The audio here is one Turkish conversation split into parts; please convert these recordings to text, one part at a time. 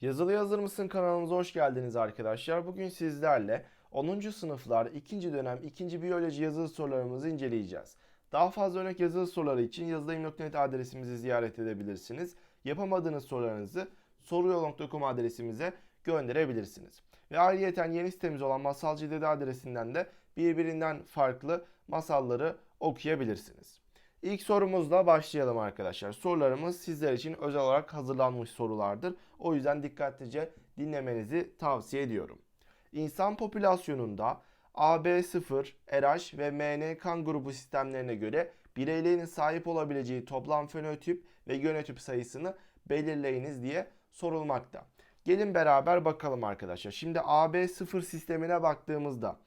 Yazılı Hazır mısın kanalımıza hoş geldiniz arkadaşlar. Bugün sizlerle 10. sınıflar 2. dönem 2. biyoloji yazılı sorularımızı inceleyeceğiz. Daha fazla örnek yazılı soruları için yazılayım.net adresimizi ziyaret edebilirsiniz. Yapamadığınız sorularınızı soruyol.com adresimize gönderebilirsiniz. Ve ayrıyeten yeni sitemiz olan Masalcı adresinden de birbirinden farklı masalları okuyabilirsiniz. İlk sorumuzla başlayalım arkadaşlar. Sorularımız sizler için özel olarak hazırlanmış sorulardır. O yüzden dikkatlice dinlemenizi tavsiye ediyorum. İnsan popülasyonunda AB0, RH ve MN kan grubu sistemlerine göre bireylerin sahip olabileceği toplam fenotip ve genotip sayısını belirleyiniz diye sorulmakta. Gelin beraber bakalım arkadaşlar. Şimdi AB0 sistemine baktığımızda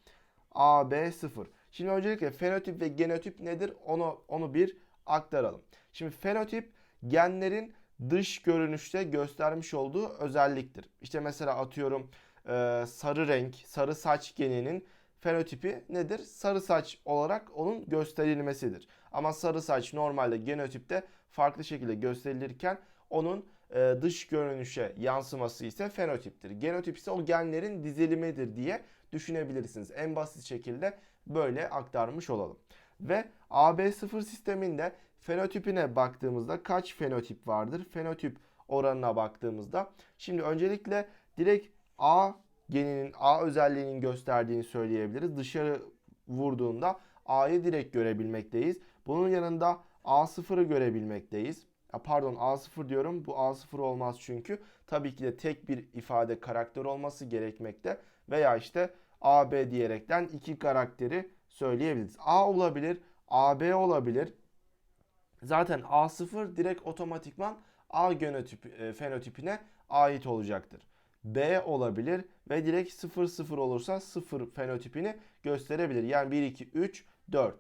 AB0. Şimdi öncelikle fenotip ve genotip nedir? Onu onu bir aktaralım. Şimdi fenotip genlerin dış görünüşte göstermiş olduğu özelliktir. İşte mesela atıyorum e, sarı renk, sarı saç geninin fenotipi nedir? Sarı saç olarak onun gösterilmesidir. Ama sarı saç normalde genotipte farklı şekilde gösterilirken onun e, dış görünüşe yansıması ise fenotiptir. Genotip ise o genlerin dizilimidir diye düşünebilirsiniz. En basit şekilde böyle aktarmış olalım. Ve AB0 sisteminde fenotipine baktığımızda kaç fenotip vardır? Fenotip oranına baktığımızda şimdi öncelikle direkt A geninin A özelliğinin gösterdiğini söyleyebiliriz. Dışarı vurduğunda A'yı direkt görebilmekteyiz. Bunun yanında A0'ı görebilmekteyiz. Pardon A0 diyorum. Bu A0 olmaz çünkü. Tabii ki de tek bir ifade karakter olması gerekmekte. Veya işte AB diyerekten iki karakteri söyleyebiliriz. A olabilir, AB olabilir. Zaten A0 direkt otomatikman A genotip, e, fenotipine ait olacaktır. B olabilir ve direkt 0 0 olursa 0 fenotipini gösterebilir. Yani 1 2 3 4.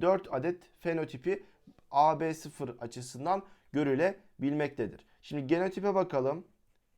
4 adet fenotipi AB0 açısından görülebilmektedir. Şimdi genotipe bakalım.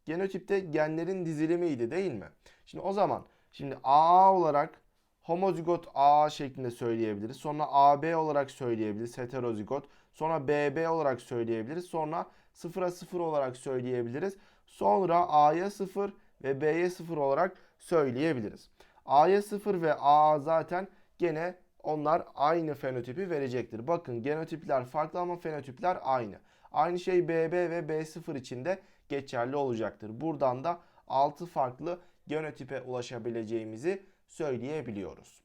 Genotipte genlerin dizilimiydi değil mi? Şimdi o zaman şimdi AA olarak homozigot A şeklinde söyleyebiliriz. Sonra AB olarak söyleyebiliriz heterozigot. Sonra BB olarak söyleyebiliriz. Sonra 0'a 0 olarak söyleyebiliriz. Sonra A'ya 0 ve B'ye 0 olarak söyleyebiliriz. A'ya 0 ve A zaten gene onlar aynı fenotipi verecektir. Bakın genotipler farklı ama fenotipler aynı. Aynı şey BB ve B0 için de geçerli olacaktır. Buradan da 6 farklı genotipe ulaşabileceğimizi söyleyebiliyoruz.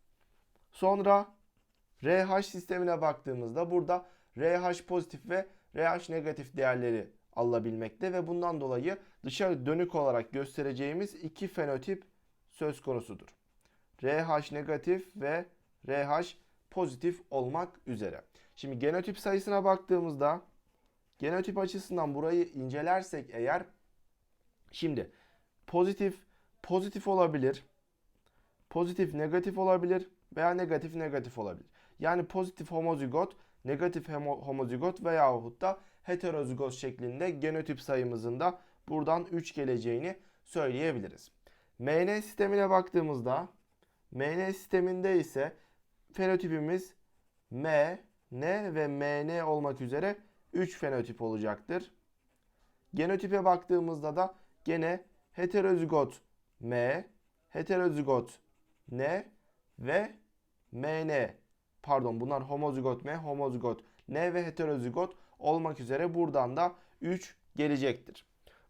Sonra RH sistemine baktığımızda burada RH pozitif ve RH negatif değerleri alınabilmekte ve bundan dolayı dışarı dönük olarak göstereceğimiz iki fenotip söz konusudur. RH negatif ve RH pozitif olmak üzere. Şimdi genotip sayısına baktığımızda genotip açısından burayı incelersek eğer şimdi pozitif pozitif olabilir. Pozitif negatif olabilir veya negatif negatif olabilir. Yani pozitif homozigot, negatif homozigot veyahut da heterozigot şeklinde genotip sayımızın da buradan 3 geleceğini söyleyebiliriz. MN sistemine baktığımızda MN sisteminde ise fenotipimiz M, N ve MN olmak üzere 3 fenotip olacaktır. Genotipe baktığımızda da gene heterozigot M, heterozigot N ve MN. Pardon bunlar homozigot M, homozigot N ve heterozigot olmak üzere buradan da 3 gelecektir.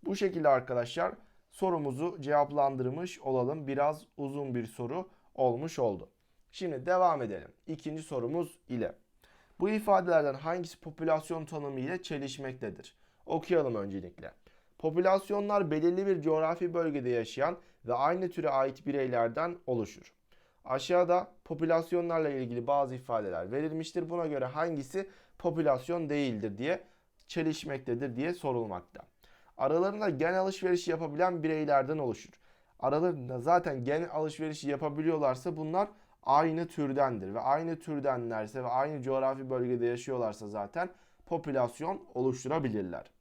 Bu şekilde arkadaşlar sorumuzu cevaplandırmış olalım. Biraz uzun bir soru olmuş oldu. Şimdi devam edelim. İkinci sorumuz ile. Bu ifadelerden hangisi popülasyon tanımı ile çelişmektedir? Okuyalım öncelikle. Popülasyonlar belirli bir coğrafi bölgede yaşayan ve aynı türe ait bireylerden oluşur. Aşağıda popülasyonlarla ilgili bazı ifadeler verilmiştir. Buna göre hangisi popülasyon değildir diye çelişmektedir diye sorulmakta. Aralarında gen alışverişi yapabilen bireylerden oluşur. Aralarında zaten gen alışverişi yapabiliyorlarsa bunlar aynı türdendir ve aynı türdenlerse ve aynı coğrafi bölgede yaşıyorlarsa zaten popülasyon oluşturabilirler.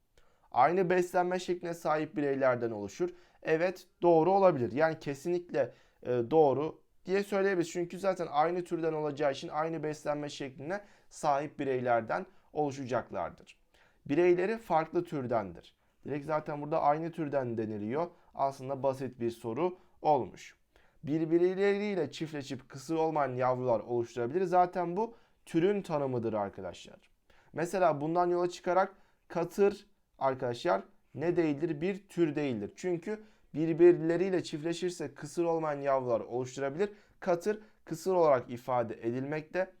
Aynı beslenme şekline sahip bireylerden oluşur. Evet doğru olabilir. Yani kesinlikle e, doğru diye söyleyebiliriz. Çünkü zaten aynı türden olacağı için aynı beslenme şekline sahip bireylerden oluşacaklardır. Bireyleri farklı türdendir. Direkt zaten burada aynı türden deniliyor. Aslında basit bir soru olmuş. Birbirleriyle çiftleşip kısır olmayan yavrular oluşturabilir. Zaten bu türün tanımıdır arkadaşlar. Mesela bundan yola çıkarak katır arkadaşlar ne değildir? Bir tür değildir. Çünkü birbirleriyle çiftleşirse kısır olmayan yavrular oluşturabilir. Katır kısır olarak ifade edilmekte.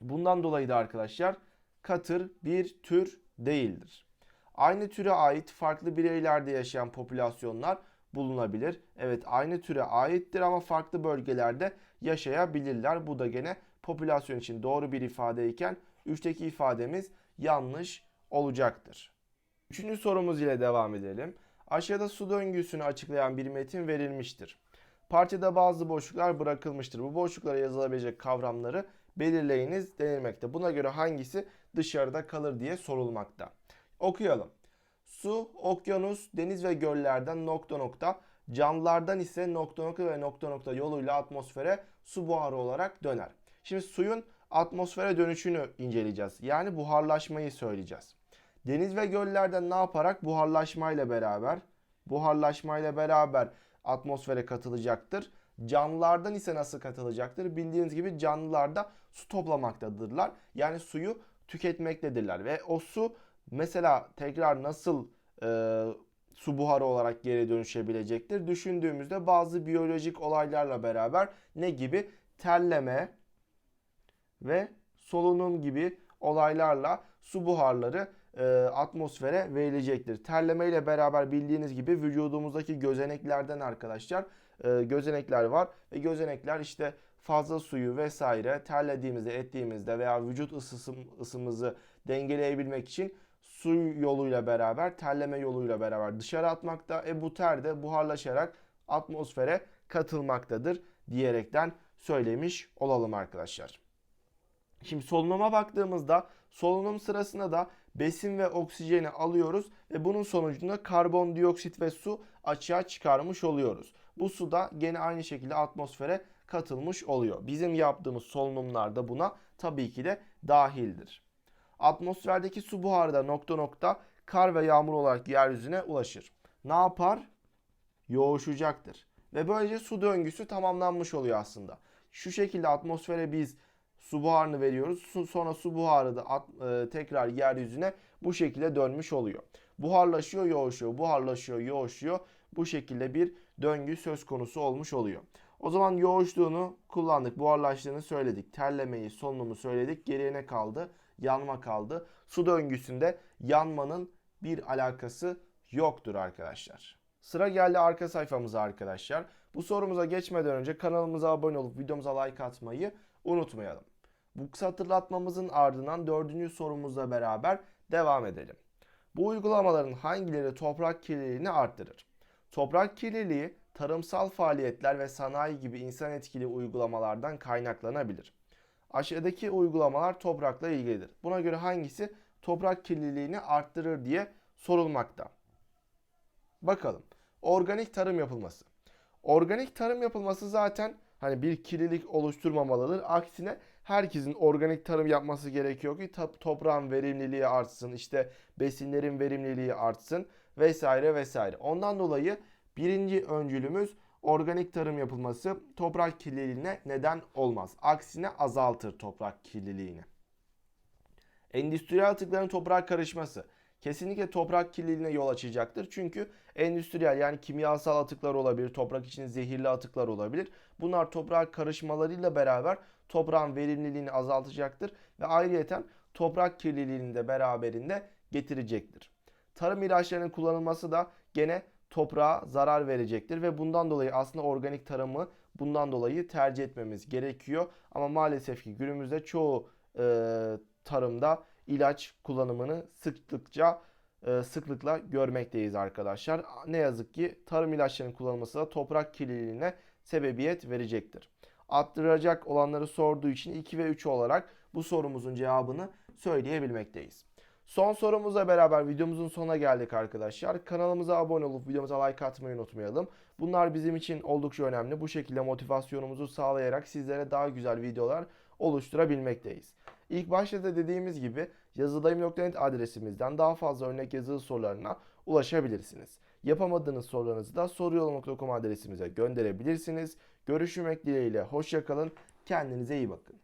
Bundan dolayı da arkadaşlar katır bir tür değildir. Aynı türe ait farklı bireylerde yaşayan popülasyonlar bulunabilir. Evet aynı türe aittir ama farklı bölgelerde yaşayabilirler. Bu da gene popülasyon için doğru bir ifadeyken 3'teki ifademiz yanlış olacaktır. Üçüncü sorumuz ile devam edelim. Aşağıda su döngüsünü açıklayan bir metin verilmiştir. Parçada bazı boşluklar bırakılmıştır. Bu boşluklara yazılabilecek kavramları belirleyiniz denilmekte. Buna göre hangisi dışarıda kalır diye sorulmakta. Okuyalım. Su, okyanus, deniz ve göllerden nokta nokta, canlılardan ise nokta nokta ve nokta nokta yoluyla atmosfere su buharı olarak döner. Şimdi suyun atmosfere dönüşünü inceleyeceğiz. Yani buharlaşmayı söyleyeceğiz. Deniz ve göllerden ne yaparak buharlaşmayla beraber buharlaşmayla beraber atmosfere katılacaktır. Canlılardan ise nasıl katılacaktır? Bildiğiniz gibi canlılarda su toplamaktadırlar. Yani suyu tüketmektedirler ve o su mesela tekrar nasıl e, su buharı olarak geri dönüşebilecektir? Düşündüğümüzde bazı biyolojik olaylarla beraber ne gibi? Terleme ve solunum gibi olaylarla su buharları e, atmosfere verilecektir. Terleme ile beraber bildiğiniz gibi vücudumuzdaki gözeneklerden arkadaşlar e, gözenekler var ve gözenekler işte fazla suyu vesaire terlediğimizde ettiğimizde veya vücut ısısım, ısımızı dengeleyebilmek için su yoluyla beraber terleme yoluyla beraber dışarı atmakta. E bu ter de buharlaşarak atmosfere katılmaktadır diyerekten söylemiş olalım arkadaşlar. Şimdi solunuma baktığımızda solunum sırasında da besin ve oksijeni alıyoruz ve bunun sonucunda karbondioksit ve su açığa çıkarmış oluyoruz. Bu su da gene aynı şekilde atmosfere katılmış oluyor. Bizim yaptığımız solunumlar da buna tabii ki de dahildir. Atmosferdeki su buharı da nokta nokta kar ve yağmur olarak yeryüzüne ulaşır. Ne yapar? Yoğuşacaktır. Ve böylece su döngüsü tamamlanmış oluyor aslında. Şu şekilde atmosfere biz su buharını veriyoruz. Sonra su buharı da at, e, tekrar yeryüzüne bu şekilde dönmüş oluyor. Buharlaşıyor, yoğuşuyor, buharlaşıyor, yoğuşuyor. Bu şekilde bir döngü söz konusu olmuş oluyor. O zaman yoğuştuğunu kullandık, buharlaştığını söyledik. Terlemeyi, solunumu söyledik. Geriye ne kaldı? Yanma kaldı. Su döngüsünde yanmanın bir alakası yoktur arkadaşlar. Sıra geldi arka sayfamıza arkadaşlar. Bu sorumuza geçmeden önce kanalımıza abone olup videomuza like atmayı unutmayalım. Bu kısa hatırlatmamızın ardından dördüncü sorumuzla beraber devam edelim. Bu uygulamaların hangileri toprak kirliliğini arttırır? Toprak kirliliği tarımsal faaliyetler ve sanayi gibi insan etkili uygulamalardan kaynaklanabilir. Aşağıdaki uygulamalar toprakla ilgilidir. Buna göre hangisi toprak kirliliğini arttırır diye sorulmakta. Bakalım. Organik tarım yapılması. Organik tarım yapılması zaten hani bir kirlilik oluşturmamalıdır. Aksine herkesin organik tarım yapması gerekiyor ki toprağın verimliliği artsın, işte besinlerin verimliliği artsın vesaire vesaire. Ondan dolayı birinci öncülümüz organik tarım yapılması toprak kirliliğine neden olmaz. Aksine azaltır toprak kirliliğini. Endüstriyel atıkların toprağa karışması kesinlikle toprak kirliliğine yol açacaktır. Çünkü endüstriyel yani kimyasal atıklar olabilir, toprak için zehirli atıklar olabilir. Bunlar toprağa karışmalarıyla beraber toprağın verimliliğini azaltacaktır ve ayrıyeten toprak kirliliğini de beraberinde getirecektir. Tarım ilaçlarının kullanılması da gene toprağa zarar verecektir ve bundan dolayı aslında organik tarımı bundan dolayı tercih etmemiz gerekiyor. Ama maalesef ki günümüzde çoğu e, tarımda ilaç kullanımını sıklıkça e, sıklıkla görmekteyiz arkadaşlar. Ne yazık ki tarım ilaçlarının kullanılması da toprak kirliliğine sebebiyet verecektir. Arttıracak olanları sorduğu için 2 ve 3 olarak bu sorumuzun cevabını söyleyebilmekteyiz. Son sorumuzla beraber videomuzun sonuna geldik arkadaşlar. Kanalımıza abone olup videomuza like atmayı unutmayalım. Bunlar bizim için oldukça önemli. Bu şekilde motivasyonumuzu sağlayarak sizlere daha güzel videolar oluşturabilmekteyiz. İlk başta da dediğimiz gibi yazıdayım.net adresimizden daha fazla örnek yazılı sorularına ulaşabilirsiniz. Yapamadığınız sorularınızı da soruyolu.com adresimize gönderebilirsiniz. Görüşmek dileğiyle. Hoşçakalın. Kendinize iyi bakın.